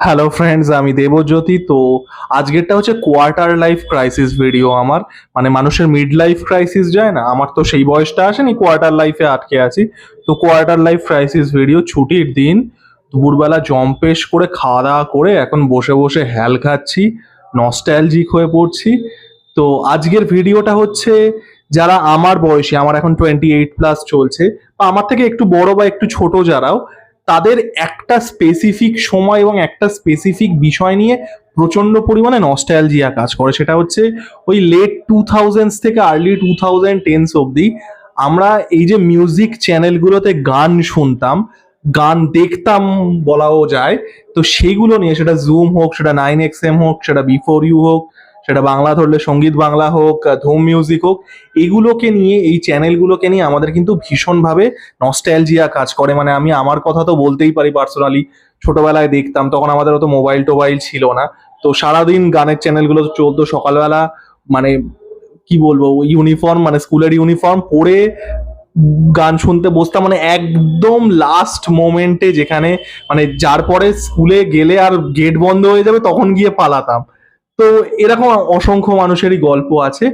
Hello friends আমি দেবজ্যোতি। তো আজকেরটা হচ্ছে কোয়ার্টার লাইফ ক্রাইসিস ভিডিও আমার। মানে মানুষের মিড লাইফ ক্রাইসিস যায় না? আমার তো সেই বয়সটা আসেনি কোয়ার্টার লাইফে আটকে আছি। তো কোয়ার্টার লাইফ ক্রাইসিস ভিডিও ছুটির দিন, দুপুরবেলা জম্পেশ করে খাওয়া দাওয়া করে এখন বসে বসে হ্যাল খাচ্ছি নস্টালজিক হয়ে পড়ছি। তো আজকের ভিডিওটা হচ্ছে যারা আমার বয়সী, আমার এখন টোয়েন্টি এইট প্লাস চলছে, বা আমার থেকে একটু বড় বা একটু ছোট যারাও তাদের একটা স্পেসিফিক সময় এবং একটা স্পেসিফিক বিষয় নিয়ে প্রচণ্ড পরিমাণে নস্টালজিয়া কাজ করে। সেটা হচ্ছে ওই লেট টু থাউজেন্ডস থেকে আর্লি টু থাউজেন্ড টেন্স অবধি আমরা এই যে মিউজিক চ্যানেলগুলোতে গান শুনতাম, গান দেখতাম বলাও যায়। তো সেইগুলো নিয়ে, সেটা জুম হোক, সেটা নাইন এক্স এম হোক, সেটা বিফোর ইউ হোক সেটা বাংলা ধরলে সংগীত বাংলা হোক ধুম মিউজিক হোক, এগুলোকে নিয়ে, এই চ্যানেলগুলোকে নিয়ে আমাদের কিন্তু ভীষণভাবে নস্টালজিয়া কাজ করে। মানে আমি আমার কথা তো বলতেই পারি পার্সোনালি ছোটবেলায় দেখতাম, তখন আমাদের অত মোবাইল টোবাইল ছিল না। তো সারাদিন গানের চ্যানেলগুলো চলতো সকালবেলা মানে কি বলব ইউনিফর্ম মানে স্কুলের ইউনিফর্ম পরে গান শুনতে বসতাম। মানে একদম লাস্ট মোমেন্টে যেখানে মানে যার পরে স্কুলে গেলে আর গেট বন্ধ হয়ে যাবে, তখন গিয়ে পালাতাম। তো এরকম অসংখ্য মানুষেরই গল্প আছে।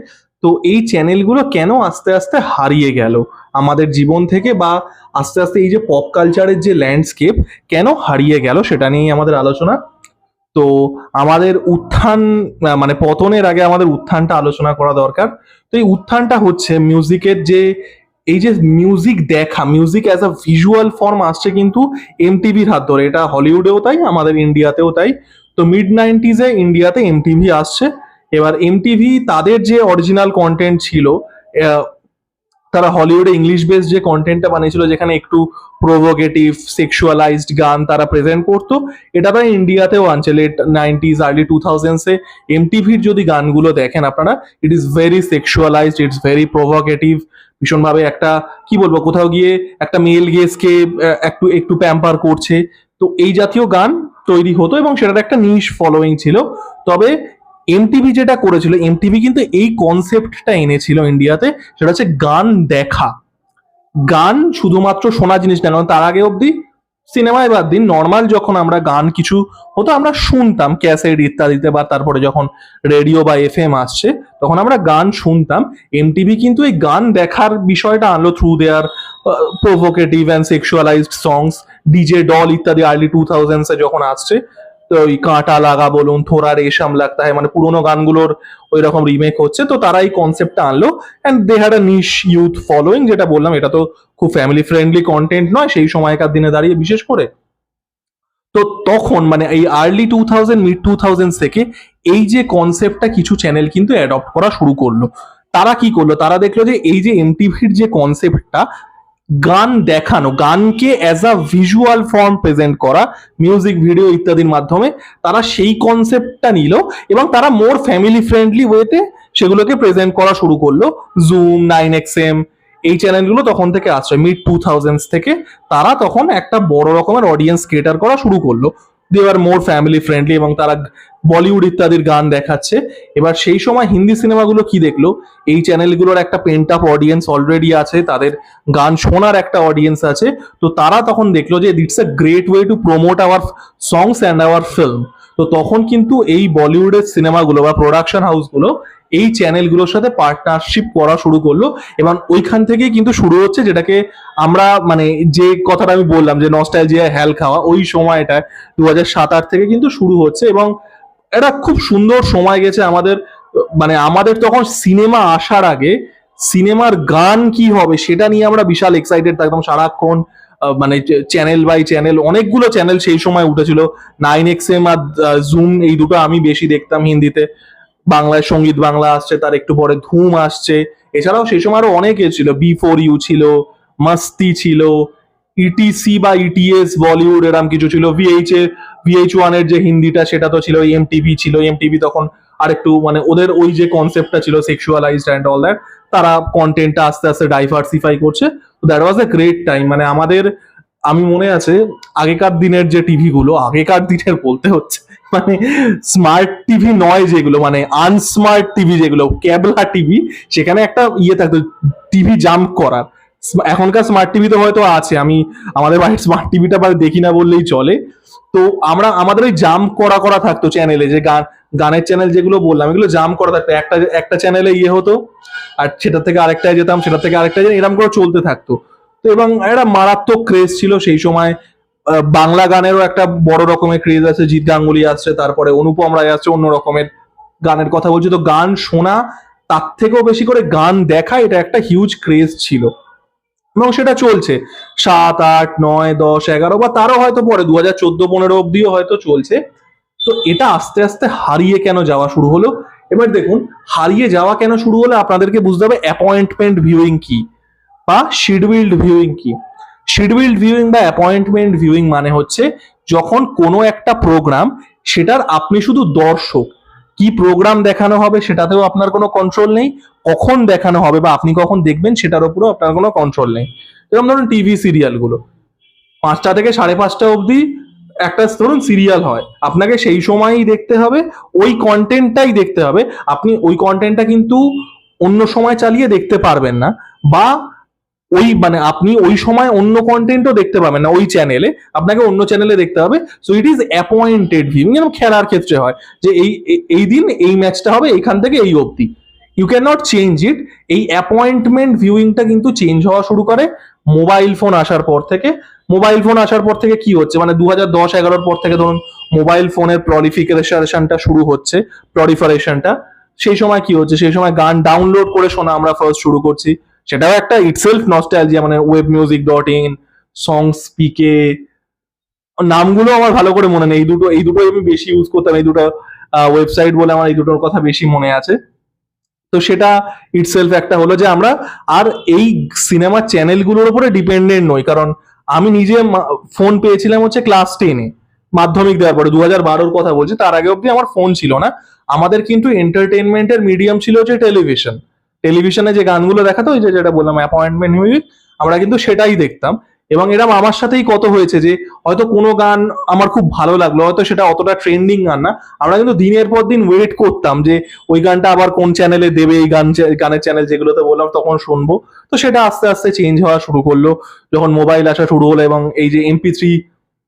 তো এই চ্যানেলগুলো কেন আস্তে আস্তে হারিয়ে গেল? আমাদের জীবন থেকে বা আস্তে আস্তে এই যে পপ কালচারের যে ল্যান্ডস্কেপ কেন হারিয়ে গেল সেটা নিয়েই আমাদের আলোচনা। তো আমাদের উত্থান মানে পতনের আগে আমাদের উত্থানটা আলোচনা করা দরকার। তো এই উত্থানটা হচ্ছে মিউজিকের যে, এই যে মিউজিক দেখা music as a visual form আসছে কিন্তু এমটিভির হাত ধরে। এটা হলিউডেও তাই, আমাদের ইন্ডিয়াতেও তাই। তো মিড নাইনটিজে ইন্ডিয়াতে এমটিভি আসছে। এবার এমটিভি তাদের যে অরিজিনাল কন্টেন্ট ছিল তারা হলিউডে ইংলিশ বেস যে কন্টেন্টটা বানিয়েছিল, যেখানে একটু প্রোভোকেটিভ সেক্সুয়ালাইজড গান তারা প্রেজেন্ট করতো, এটা তারা ইন্ডিয়াতেও আনছে। লেট নাইনটিজ আর্লি টু থাউজেন্ডসে এমটিভির যদি গানগুলো দেখেন আপনারা it is very sexualised it's very provocative ভীষণভাবে একটা, কি বলব, কোথাও গিয়ে একটা মেল গেসকে একটু একটু প্যাম্পার করছে। তো এই জাতীয় গান তৈরি হতো এবং সেটার একটা নিশ ফলোয়িং ছিল। তবে এমটিভি যেটা করেছিল এমটিভি কিন্তু এই কনসেপ্টটা এনেছিল ইন্ডিয়াতে সেটা হচ্ছে গান দেখা। গান শুধুমাত্র শোনা জিনিস না তার আগে অবধি সিনেমায় বাদ দিন নর্মাল যখন আমরা গান কিছু হতো, আমরা শুনতাম ক্যাসেট ইত্যাদিতে বা তারপরে যখন রেডিও বা এফ এম আসছে, তখন আমরা গান শুনতাম। এমটিভি কিন্তু এই গান দেখার বিষয়টা আনলো through their provocative and sexualised songs DJ Doll ইত্যাদি আর্লি টু থাউজেন্ডসে যখন আসছে, তো ওই কাঁটা লাগা বলুন থোড়া রেশম লাগতা হয় মানে পুরোনো গানগুলোর ওই রকম রিমেক হচ্ছে, তো তারা এই কনসেপ্টটা আনলো and they had a niche youth following যেটা বললাম, এটা তো খুব ফ্যামিলি ফ্রেন্ডলি কন্টেন্ট নয়, সেই সময়কার দিনে দাঁড়িয়ে বিশেষ করে। তো তখন মানে এই early two thousand mid two thousand থেকে এই যে কনসেপ্টটা কিছু চ্যানেল কিন্তু অ্যাডপ্ট করা শুরু করল। তারা কি করল? তারা দেখল যে এই যে এমটিভির যে কনসেপ্টটা গান দেখানো, গানকে as a visual form present করা মিউজিক ভিডিও ইত্যাদির মাধ্যমে তারা সেই কনসেপ্টটা নিল এবং তারা মোর ফ্যামিলি ফ্রেন্ডলি ওয়েতে সেগুলোকে প্রেজেন্ট করা শুরু করল। জুম নাইন এক্স এম এই চ্যানেলগুলো তখন থেকে আসছে মিড টু থাউজেন্ডস থেকে তারা তখন একটা বড় রকমের অডিয়েন্স ক্রিয়েটার করা শুরু করল। দে আর মোর ফ্যামিলি ফ্রেন্ডলি এবং তারা বলিউড ইত্যাদির গান দেখাচ্ছে। এবার সেই সময় হিন্দি সিনেমাগুলো কি দেখল? এই চ্যানেলগুলোর একটা পেন্ট আপ অডিয়েন্স অলরেডি আছে, তাদের গান শোনার একটা অডিয়েন্স আছে। তো তারা তখন দেখল যে it's a great way to promote our songs and our film তো তখন কিন্তু এই বলিউডের সিনেমাগুলো বা প্রোডাকশন হাউসগুলো এই চ্যানেলগুলোর সাথে পার্টনারশিপ করা শুরু করল এবং ওইখান থেকেই কিন্তু শুরু হচ্ছে যেটাকে আমরা মানে যে কথাটা আমি বললাম যে নস্টালজিয়া হ্যাল খাওয়া, ওই সময়টা দু হাজার সাত আট থেকে কিন্তু শুরু হচ্ছে এবং এটা খুব সুন্দর সময় গেছে আমাদের মানে আমাদের তখন সিনেমা আসার আগে সিনেমার গান কি হবে সেটা নিয়ে আমরা বিশাল এক্সাইটেড থাকতাম সারাক্ষণ। মানে চ্যানেল বাই চ্যানেল অনেকগুলো চ্যানেল সেই সময় উঠেছিল। নাইন এক্স এম আর জুম এই দুটো আমি বেশি দেখতাম হিন্দিতে। বাংলায় সংগীত বাংলা আসছে, তার একটু পরে ধুম আসছে। এছাড়াও সেই সময় আরও অনেক ছিল বি ফোর ইউ ছিল মাস্তি ছিল ইটিসি বা ইটিএস বলিউড এরম কিছু ছিল। ভিএইচ এ ভিএইচ ওয়ানের যে হিন্দিটা সেটা তো ছিল এম টিভি ছিল। এম টিভি তখন আরেকটু মানে ওদের ওই যে কনসেপ্টটা ছিল সেক্সুয়ালাইজড অ্যান্ড অল দ্যাট তারা কন্টেন্টটা আস্তে আস্তে ডাইভার্সিফাই করছে। তো that was a great time মানে আমাদের, আমি মনে আছে, আগেকার দিনের যে টিভি গুলো, আগেকার দিনের বলতে হচ্ছে মানে স্মার্ট টিভি নয় যেগুলো মানে আনস্মার্ট টিভি যেগুলো ক্যাবলা টিভি সেখানে একটা ইয়ে থাকতো টিভি জাম্প করার। এখনকার স্মার্ট টিভি তো হয়তো আছে, আমি আমাদের বাড়ির স্মার্ট টিভিটা দেখি না বললেই চলে। তো আমরা, আমাদের ওই জাম্প করা করা থাকতো চ্যানেলে যে গান গানের চ্যানেল যেগুলো বললাম, এগুলো জাম করা থাকতো। একটা একটা চ্যানেলে ইয়ে হতো, আর সেটা থেকে আরেকটায় যেতাম, সেটা থেকে আরেকটা এরকম করে চলতে থাকতো। তো এবং একটা মারাত্মক ক্রেজ ছিল সেই সময় বাংলা গানেরও একটা বড় রকমের ক্রেজ আছে, জিৎ গাঙ্গুলি আসছে, তারপরে অনুপম রায় আসছে, অন্য রকমের গানের কথা বলছি। তো গান শোনা, তার থেকেও বেশি করে গান দেখা, এটা একটা হিউজ ক্রেজ ছিল। এবং সেটা চলছে। সাত, আট, নয়, দশ, এগারো, বা তারও হয়তো পরে, দু হাজার চোদ্দ, পনেরো অব্দিও হয়তো চলছে। তো এটা আস্তে আস্তে হারিয়ে কেন যাওয়া শুরু হলো? এবার দেখুন, হারিয়ে যাওয়া কেন শুরু হলো আপনাদেরকে বুঝতে হবে অ্যাপয়েন্টমেন্ট ভিউইং কি বা শিডিউল্ড ভিউইং কি। শিডিউল্ড ভিউইং বা অ্যাপয়েন্টমেন্ট ভিউইং মানে হচ্ছে যখন কোনো একটা প্রোগ্রাম সেটার আপনি শুধু দর্শক, কি প্রোগ্রাম দেখানো হবে সেটাতেও আপনার কোনো কন্ট্রোল নেই, কখন দেখানো হবে বা আপনি কখন দেখবেন সেটার উপরেও আপনার কোনো কন্ট্রোল নেই। যেরকম ধরুন টিভি সিরিয়ালগুলো পাঁচটা থেকে সাড়ে পাঁচটা অবধি একটা ধরুন সিরিয়াল হয়। আপনাকে সেই সময়ই দেখতে হবে, ওই কন্টেন্টটাই দেখতে হবে। আপনি ওই কন্টেন্টটা কিন্তু অন্য সময় চালিয়ে দেখতে পারবেন না বা ওই মানে আপনি ওই সময় অন্য কন্টেন্টও দেখতে পাবেন না ওই চ্যানেলে আপনাকে অন্য চ্যানেলে দেখতে হবে। So it is appointed viewing যেরকম খেলার ক্ষেত্রে হয় যে এই- এই দিন এই ম্যাচটা হবে, এইখান থেকে এই অবধি। You can not change it এই অ্যাপয়েন্টমেন্ট ভিউইংটা কিন্তু চেঞ্জ হওয়া শুরু করে। মোবাইল ফোন আসার পর থেকে। মোবাইল ফোন আসার পর থেকে কি হচ্ছে? মানে দু হাজার দশ, এগারোর পর থেকে ধরুন মোবাইল ফোনের প্রলিফিকেশনটা শুরু হচ্ছে প্রলিফারেশনটা সেই সময় কি হচ্ছে? সেই সময় গান ডাউনলোড করে শোনা আমরা ফার্স্ট শুরু করছি। সেটাও একটা ইটসেলফ নস্টালজিয়া মানে ওয়েব মিউজিক ডট ইন সং স্পিকে নামগুলো আমার ভালো করে মনে নেই। এই দুটো এই দুটো আমি বেশি ইউজ করতাম। এই দুটো ওয়েবসাইট বলে আমার এই দুটোর কথা বেশি মনে আছে। তো সেটা ইটসেলফ একটা হলো যে আমরা, আর এই সিনেমা চ্যানেলগুলোর উপরে ডিপেন্ডেন্ট নই। কারণ আমি নিজে ফোন পেয়েছিলাম হচ্ছে ক্লাস টেনে মাধ্যমিক দেওয়ার পরে দু হাজার বারোর কথা বলছি, তার আগে অব্দি আমার ফোন ছিল না। আমাদের কিন্তু এন্টারটেনমেন্টের মিডিয়াম ছিল হচ্ছে টেলিভিশন টেলিভিশনে যে গানগুলো দেখাতো, ওই যেটা বললাম অ্যাপয়েন্টমেন্ট মিউজিক আমরা কিন্তু সেটাই দেখতাম। এবং এরম আমার সাথেই কত হয়েছে যে, হয়তো কোনো গান আমার খুব ভালো লাগল, হয়তো সেটা অতটা ট্রেন্ডিং গান না। আমরা কিন্তু দিনের পর দিন ওয়েট করতাম যে, ওই গানটা আবার কোন চ্যানেলে দেবে, এই গান, গানের চ্যানেল যেগুলোতে বললাম, তখন শুনব। তো সেটা আস্তে আস্তে চেঞ্জ হওয়া শুরু করল। যখন মোবাইল আসা শুরু হলো এবং এই যে এমপি থ্রি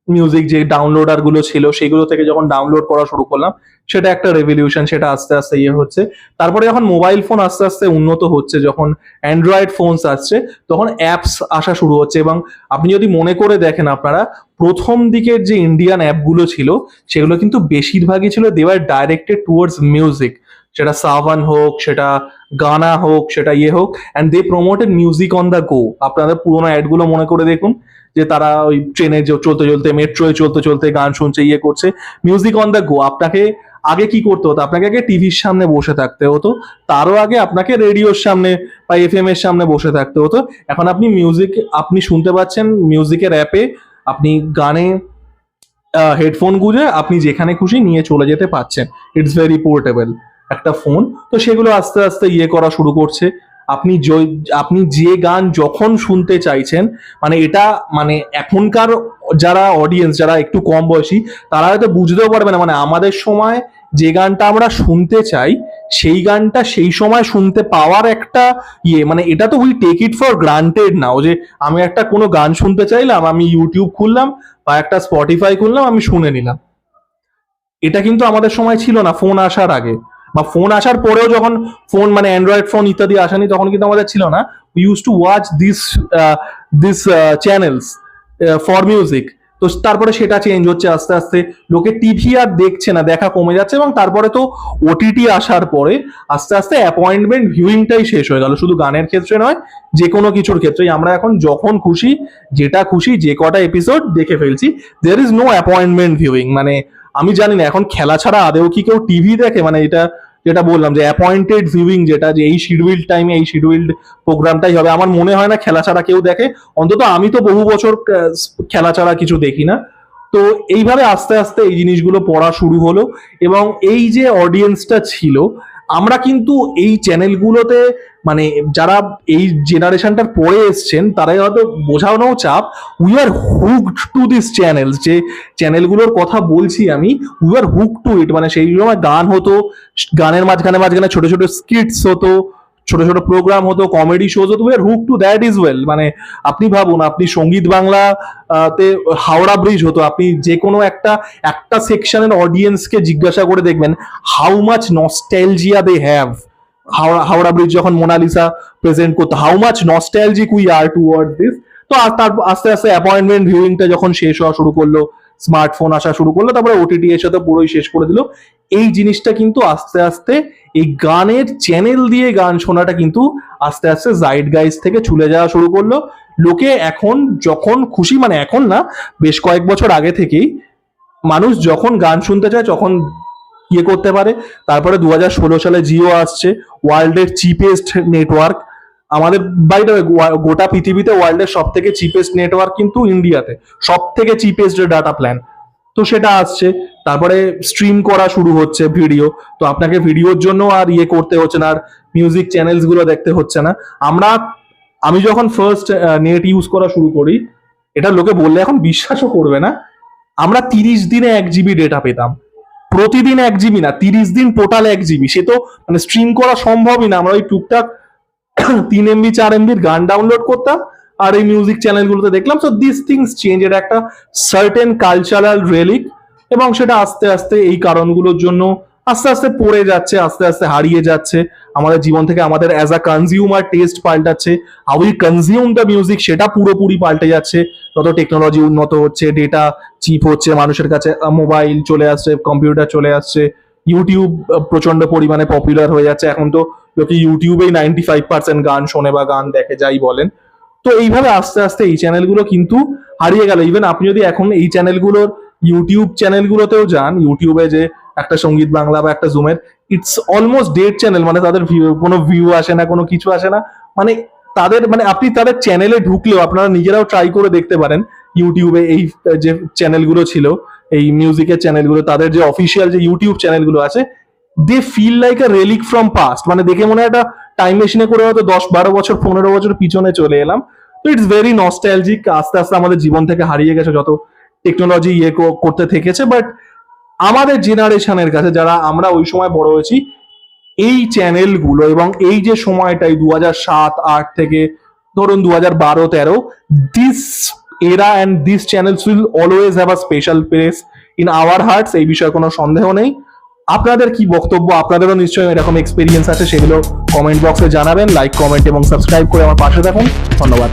মিউজিক যে ডাউনলোডারগুলো ছিল, সেগুলো থেকে যখন ডাউনলোড করা শুরু করলাম, সেটা একটা রেভলিউশন সেটা আস্তে আস্তে ইয়ে হচ্ছে। তারপরে যখন মোবাইল ফোন আস্তে আস্তে উন্নত হচ্ছে, যখন অ্যান্ড্রয়েড ফোনস আসছে, তখন অ্যাপস আসা শুরু হচ্ছে এবং আপনি যদি মনে করে দেখেন আপনারা, প্রথম দিকের যে ইন্ডিয়ান অ্যাপগুলো ছিল, সেগুলো কিন্তু বেশিরভাগই ছিল দেওয়ার ডাইরেক্টেড টুয়ার্ডস মিউজিক সেটা সাভান হোক, সেটা গানা হোক, সেটা ইয়ে হোক and they promoted music on the go আপনাদের পুরোনো অ্যাডগুলো মনে করে দেখুন, যে তারা ওই ট্রেনে চলতে চলতে মেট্রোয় চলতে চলতে গান শুনছে ইয়ে করছে। মিউজিক অন দ্য গো আপনাকে আগে কি করতে হতো? আপনাকে আগে টিভির সামনে বসে থাকতে হতো। তারও আগে আপনাকে রেডিওর সামনে বা এফ এর সামনে বসে থাকতে হতো। এখন আপনি মিউজিক আপনি শুনতে পাচ্ছেন মিউজিকের অ্যাপে আপনি গানে হেডফোন গুঁজে আপনি যেখানে খুশি নিয়ে চলে যেতে পারছেন ইটস ভেরি পোর্টেবল একটা ফোন তো সেগুলো আস্তে আস্তে ইয়ে করা শুরু করছে। আপনি আপনি যে গান যখন শুনতে চাইছেন মানে এটা মানে এখনকার যারা অডিয়েন্স যারা একটু কম বয়সী, তারা হয়তো বুঝতেও পারবে না। মানে আমাদের সময় যে গানটা আমরা শুনতে চাই, সেই গানটা সেই সময় শুনতে পাওয়ার একটা ইয়ে। মানে এটা তো we take it for granted now যে আমি একটা কোনো গান শুনতে চাইলাম, আমি ইউটিউব খুললাম বা একটা স্পটিফাই খুললাম, আমি শুনে নিলাম। এটা কিন্তু আমাদের সময় ছিল না ফোন আসার আগে। বা ফোন আসার পরেও যখন ফোন মানে অ্যান্ড্রয়েড ফোন ইত্যাদি আসেনি, তখন কিন্তু আমাদের ছিল না। Use to watch this this channels for music তো তারপরে সেটা চেঞ্জ হচ্ছে আস্তে আস্তে। লোকে টিভি আর দেখছে না, দেখা কমে যাচ্ছে এবং তারপরে তো ওটিটি আসার পরে আস্তে আস্তে অ্যাপয়েন্টমেন্ট ভিউইংটাই শেষ হয়ে গেল। শুধু গানের ক্ষেত্রে নয়, যে কোনো কিছুর ক্ষেত্রেই। আমরা এখন যখন খুশি, যেটা খুশি, যে কটা এপিসোড দেখে ফেলছি there is no appointment viewing মানে আমি জানি না, এখন খেলা ছাড়া আদেও কি কেউ টিভি দেখে? মানে এটা যেটা বললাম যে অ্যাপয়েন্টেড ভিউইং যেটা, যে এই শিডিউল্ড টাইমে এই শিডিউল্ড প্রোগ্রামটাই হবে। আমার মনে হয় না খেলা ছাড়া কেউ দেখে। অন্তত আমি তো বহু বছর খেলা ছাড়া কিছু দেখি না। তো এইভাবে আস্তে আস্তে এই জিনিসগুলো পড়া শুরু হলো এবং এই যে অডিয়েন্সটা ছিল আমরা কিন্তু এই চ্যানেলগুলোতে মানে যারা এই জেনারেশনটার পরে এসছেন, তারাই হয়তো বোঝানো চাপ we are hooked to this channel যে চ্যানেলগুলোর কথা বলছি আমি we are hook to it মানে সেই সময় গান হতো, গানের মাঝখানে মাঝখানে ছোট ছোট স্কিটস হতো ছোট ছোট প্রোগ্রাম হতো কমেডি শোজ হতো we hook to that is well মানে আপনি ভাবুন, আপনি সংগীত বাংলা তে হাওড়া ব্রিজ হতো, আপনি যে কোনো একটা একটা সেকশনের অডিয়েন্সকে জিজ্ঞাসা করে দেখবেন how much nostalgia they have Howrah Howrah bridge যখন মোনালিসা প্রেজেন্ট করতো how much nostalgic we are toward this তো তার, আস্তে আস্তে অ্যাপয়েন্টমেন্ট ভিউইংটা যখন শেষ হওয়া শুরু করল স্মার্টফোন আসা শুরু করল, তারপরে ওটিটি এসে তো পুরোই শেষ করে দিল। এই জিনিসটা কিন্তু আস্তে আস্তে এই গানের চ্যানেল দিয়ে গান শোনাটা কিন্তু আস্তে আস্তে জাইড গাইজ থেকে চলে যাওয়া শুরু করল। লোকে এখন যখন খুশি মানে এখন না, বেশ কয়েক বছর আগে থেকেই মানুষ যখন গান শুনতে চায় যখন ইয়ে করতে পারে। তারপরে দু হাজার ষোলো সালে জিও আসছে ওয়ার্ল্ডের চিপেস্ট নেটওয়ার্ক আমাদের বাইরে গোটা পৃথিবীতে ওয়ার্ল্ডের সব থেকে চিপেস্ট নেটওয়ার্ক কিন্তু ইন্ডিয়াতে। সব থেকে চিপেস্ট ডাটা প্ল্যান তো সেটা আসছে। তারপরে স্ট্রিম করা শুরু হচ্ছে ভিডিও তো আপনাকে ভিডিওর জন্য আর ইয়ে করতে হচ্ছে না, আর মিউজিক চ্যানেলসগুলো দেখতে হচ্ছে না। আমরা, আমি যখন ফার্স্ট নেট ইউজ করা শুরু করি, এটা লোকে বললে এখন বিশ্বাসও করবে না। আমরা তিরিশ দিনে এক জিবি ডেটা পেতাম। প্রতিদিন এক জিবি না, তিরিশ দিন টোটাল এক জিবি সে তো মানে স্ট্রিম করা সম্ভবই না। আমরা ওই টুকটাক তিন এমবি চার এমবির গান ডাউনলোড করতাম আর এই মিউজিক চ্যানেলগুলোতে দেখলাম। সো দিস থিংস চেঞ্জ এটা একটা সার্টেন কালচারাল রেলিক এবং সেটা আস্তে আস্তে এই কারণগুলোর জন্য আস্তে আস্তে পড়ে যাচ্ছে, আস্তে আস্তে হারিয়ে যাচ্ছে। আমাদের জীবন থেকে আমাদের as a consumer taste পাল্টাচ্ছে। How we consume the music সেটা পুরোপুরি পাল্টে যাচ্ছে। যত টেকনোলজি উন্নত হচ্ছে ডেটা চিপ হচ্ছে, মানুষের কাছে মোবাইল চলে আসছে কম্পিউটার চলে আসছে। ইউটিউব প্রচণ্ড পরিমাণে পপুলার হয়ে যাচ্ছে। এখন তো লোকে ইউটিউবেই নাইনটি ফাইভ পার্সেন্ট গান শোনে বা গান দেখে, যাই বলেন। তো এইভাবে আস্তে আস্তে এই চ্যানেলগুলো কিন্তু হারিয়ে গেল। ইভেন আপনি যদি এখন এই চ্যানেলগুলোর ইউটিউব চ্যানেলগুলোতেও যান ইউটিউবে যে একটা সংগীত বাংলা বা একটা জুমের ইটস অলমোস্ট ডেড চ্যানেল মানে তাদের কোনো ভিউ আসে না, কোনো কিছু আসে না। মানে তাদের মানে আপনি তাদের চ্যানেলে ঢুকলেও আপনারা নিজেরাও ট্রাই করে দেখতে পারেন ইউটিউবে এই যে চ্যানেলগুলো ছিল, এই মিউজিকের চ্যানেলগুলো, তাদের যে অফিসিয়াল যে ইউটিউব চ্যানেলগুলো আছে they feel like a relic from past মানে দেখে মনে হয় একটা টাইম মেশিনে করে হয়তো দশ বারো বছর, পনেরো বছর পিছনে চলে এলাম। তো ইটস ভেরি নস্টাইলজিক আস্তে আস্তে আমাদের জীবন থেকে হারিয়ে গেছে, যত টেকনোলজি ইয়ে করতে থেকেছে। বাট আমাদের জেনারেশনের কাছে, যারা আমরা ওই সময় বড় হয়েছি, এই চ্যানেলগুলো এবং এই যে সময়টাই দু হাজার সাত, আট থেকে ধরুন দু হাজার বারো, তেরো this era and this channels will always have a special place in our hearts এই বিষয়ে কোনো সন্দেহ নেই। আপনাদের কি বক্তব্য? আপনাদেরও নিশ্চয়ই এরকম এক্সপিরিয়েন্স আছে, সেগুলো কমেন্ট বক্সে জানাবেন লাইক কমেন্ট এবং সাবস্ক্রাইব করে আমার পাশে থাকুন। ধন্যবাদ।